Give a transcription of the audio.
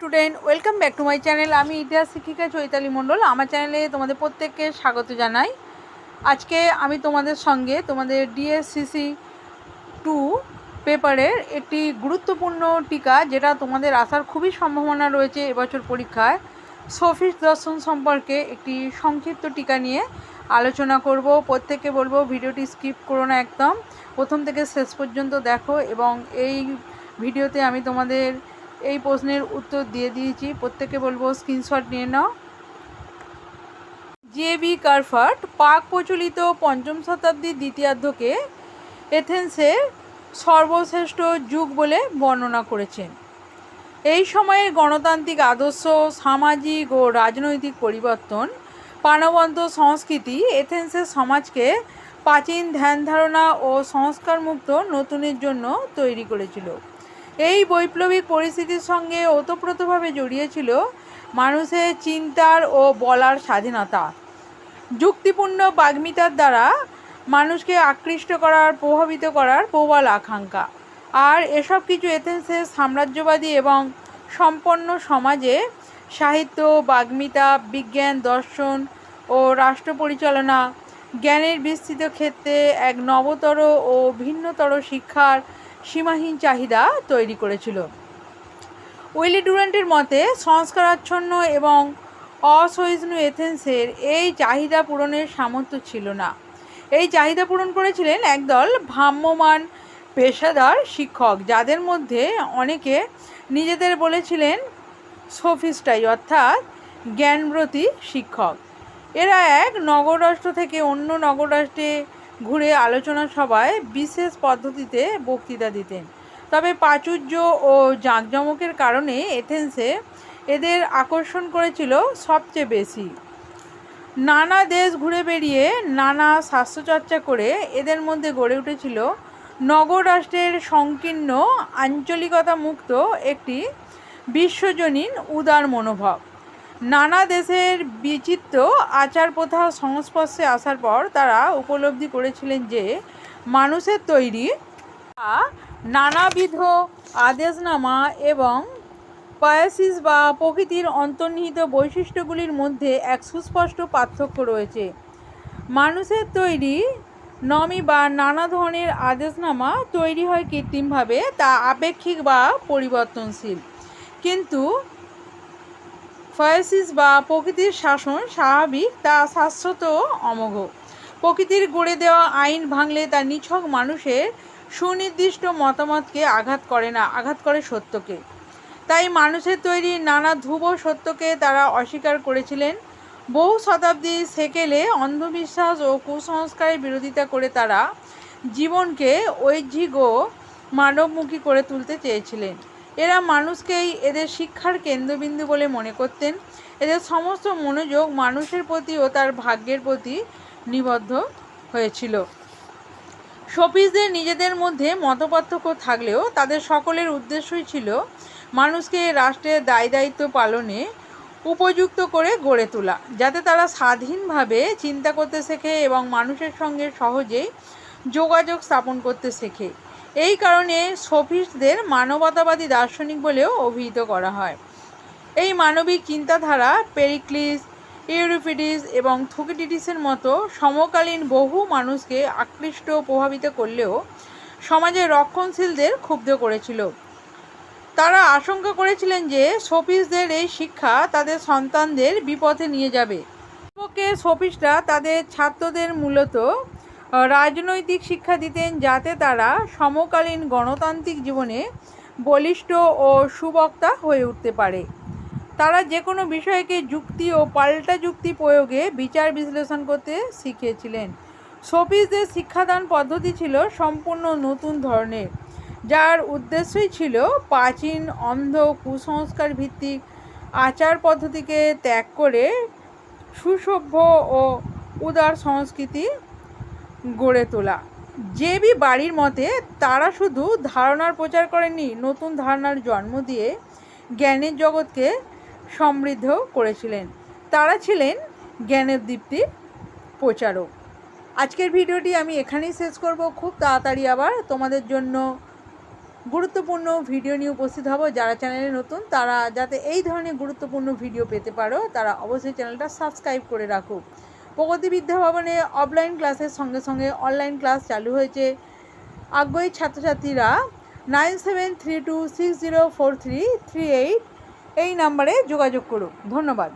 Student, welcome back to my channel. আমি ইতিহাস শিক্ষিকা চৈতালি মণ্ডল। আমার চ্যানেলে তোমাদের প্রত্যেককে স্বাগত জানাই। আজকে আমি তোমাদের সঙ্গে তোমাদের ডিএসসিসি টু পেপারের একটি গুরুত্বপূর্ণ টিকা, যেটা তোমাদের আসার খুবই সম্ভাবনা রয়েছে এবছর পরীক্ষায়। সফিস দর্শন সম্পর্কে একটি সংক্ষিপ্ত টিকা নিয়ে আলোচনা করব। প্রত্যেককে বলব, ভিডিওটি স্কিপ করো না একদম। প্রথম থেকে শেষ পর্যন্ত দেখো এবং এই ভিডিওতে আমি তোমাদের এই প্রশ্নের উত্তর দিয়ে দিয়েছি। প্রত্যেকে বলব স্ক্রিনশট নিয়ে নাও। জে বি কারফাট পাক প্রচলিত পঞ্চম শতাব্দীর দ্বিতীয়ার্ধকে এথেন্সের সর্বশ্রেষ্ঠ যুগ বলে বর্ণনা করেছেন। এই সময়ের গণতান্ত্রিক আদর্শ, সামাজিক ও রাজনৈতিক পরিবর্তন, প্রাণবন্ত সংস্কৃতি এথেন্সের সমাজকে প্রাচীন ধ্যান ধারণা ও সংস্কারমুক্ত নতুনের জন্য তৈরি করেছিল। এই বৈপ্লবিক পরিস্থিতির সঙ্গে ওতপ্রোতভাবে জড়িয়েছিল মানুষের চিন্তার ও বলার স্বাধীনতা। যুক্তিপূর্ণ বাগ্মিতার দ্বারা মানুষকে আকৃষ্ট করার, প্রভাবিত করার প্রবল আকাঙ্ক্ষা। আর এসব কিছু এথেন্সের সাম্রাজ্যবাদী এবং সম্পন্ন সমাজে সাহিত্য, বাগ্মিতা, বিজ্ঞান, দর্শন ও রাষ্ট্র পরিচালনা, জ্ঞানের বিস্তৃত ক্ষেত্রে এক নবতর ও ভিন্নতর শিক্ষার সীমাহীন চাহিদা তৈরি করেছিল। উইলি ডুরান্টের মতে, সংস্কারাচ্ছন্ন এবং অসহিষ্ণু এথেন্সের এই চাহিদা পূরণের সামর্থ্য ছিল না। এই চাহিদা পূরণ করেছিলেন একদল ভ্রাম্যমান পেশাদার শিক্ষক, যাদের মধ্যে অনেকে নিজেদের বলেছিলেন সোফিস্টাই, অর্থাৎ জ্ঞানব্রতী শিক্ষক। এরা এক নগররাষ্ট্র থেকে অন্য নগররাষ্ট্রে ঘুরে আলোচনা সভায় বিশেষ পদ্ধতিতে বক্তৃতা দিতেন। তবে প্রাচুর্য ও জাঁকজমকের কারণে এথেন্সে এদের আকর্ষণ করেছিল সবচেয়ে বেশি। নানা দেশ ঘুরে বেরিয়ে নানা স্বাস্থ্যচর্চা করে এদের মধ্যে গড়ে উঠেছিল নগর রাষ্ট্রের সংকীর্ণ আঞ্চলিকতা মুক্ত একটি বিশ্বজনীন উদার মনোভাব। নানা দেশের বিচিত্র আচার প্রথা সংস্পর্শে আসার পর তারা উপলব্ধি করেছিলেন যে মানুষের তৈরি নানাবিধ আদেশনামা এবং পায়াসিস বা প্রকৃতির অন্তর্নিহিত বৈশিষ্ট্যগুলির মধ্যে এক সুস্পষ্ট পার্থক্য রয়েছে। মানুষের তৈরি নমি বা নানা ধরনের আদেশনামা তৈরি হয় কৃত্রিমভাবে, তা আপেক্ষিক বা পরিবর্তনশীল। কিন্তু ফয়াসিস বা প্রকৃতির শাসন স্বাভাবিক, তা শাশ্বত অমোঘ। প্রকৃতির গড়ে দেওয়া আইন ভাঙলে তা নিছক মানুষের সুনির্দিষ্ট মতামতকে আঘাত করে না, আঘাত করে সত্যকে। তাই মানুষের তৈরি নানা ধ্রুব সত্যকে তারা অস্বীকার করেছিলেন। বহু শতাব্দী সেকেলে অন্ধবিশ্বাস ও কুসংস্কারের বিরোধিতা করে তারা জীবনকে ঐজ্জিক ও মানবমুখী করে তুলতে চেয়েছিলেন। এরা মানুষকেই এদের শিক্ষার কেন্দ্রবিন্দু বলে মনে করতেন। এদের সমস্ত মনোযোগ মানুষের প্রতি ও তার ভাগ্যের প্রতি নিবদ্ধ হয়েছিল। সফিসদের নিজেদের মধ্যে মতপার্থক্য থাকলেও তাদের সকলের উদ্দেশ্যই ছিল মানুষকে রাষ্ট্রের দায় দায়িত্ব পালনে উপযুক্ত করে গড়ে তোলা, যাতে তারা স্বাধীনভাবে চিন্তা করতে শেখে এবং মানুষের সঙ্গে সহজেই যোগাযোগ স্থাপন করতে শেখে। এই কারণে সফিস্টদের মানবতাবাদী দার্শনিক বলেও অভিহিত করা হয়। এই মানবিক চিন্তাধারা পেরিক্লিস, ইউরিফিডিস এবং থুকিডিডিসের মতো সমকালীন বহু মানুষকে আকৃষ্ট প্রভাবিত করলেও সমাজের রক্ষণশীলদের ক্ষুব্ধ করেছিল। তারা আশঙ্কা করেছিলেন যে সফিসদের এই শিক্ষা তাদের সন্তানদের বিপথে নিয়ে যাবে। পক্ষে সফিসরা তাদের ছাত্রদের মূলত রাজনৈতিক শিক্ষা দিতেন যাতে তারা সমকালীন গণতান্ত্রিক জীবনে বলিষ্ঠ ও সুবক্তা হয়ে উঠতে পারে। তারা যে কোনো বিষয়কে যুক্তি ও পাল্টা যুক্তি প্রয়োগে বিচার বিশ্লেষণ করতে শিখিয়েছিলেন। সফিসদের শিক্ষাদান পদ্ধতি ছিল সম্পূর্ণ নতুন ধরনের, যার উদ্দেশ্যই ছিল প্রাচীন অন্ধ কুসংস্কার ভিত্তিক আচার পদ্ধতিকে ত্যাগ করে সুসভ্য ও উদার সংস্কৃতি গড়ে তোলা। যে বি বাড়ির মতে, তারা শুধু ধারণার প্রচার করেননি, নতুন ধারণার জন্ম দিয়ে জ্ঞানের জগৎকে সমৃদ্ধ করেছিলেন। তারা ছিলেন জ্ঞানের দীপ্তির প্রচারক। আজকের ভিডিওটি আমি এখানেই শেষ করব। খুব তাড়াতাড়ি আবার তোমাদের জন্য গুরুত্বপূর্ণ ভিডিও নিয়ে উপস্থিত হব। যারা চ্যানেলে নতুন, তারা যাতে এই ধরনের গুরুত্বপূর্ণ ভিডিও পেতে পারো, তারা অবশ্যই চ্যানেলটা সাবস্ক্রাইব করে রাখো। প্রগতি বিদ্যা ভবনে অফলাইন ক্লাসের সঙ্গে সঙ্গে অনলাইন ক্লাস চালু হয়েছে। আগ্রহী ছাত্রছাত্রীরা nine seven three two six zero four three three eight এই নাম্বারে যোগাযোগ করুন। ধন্যবাদ।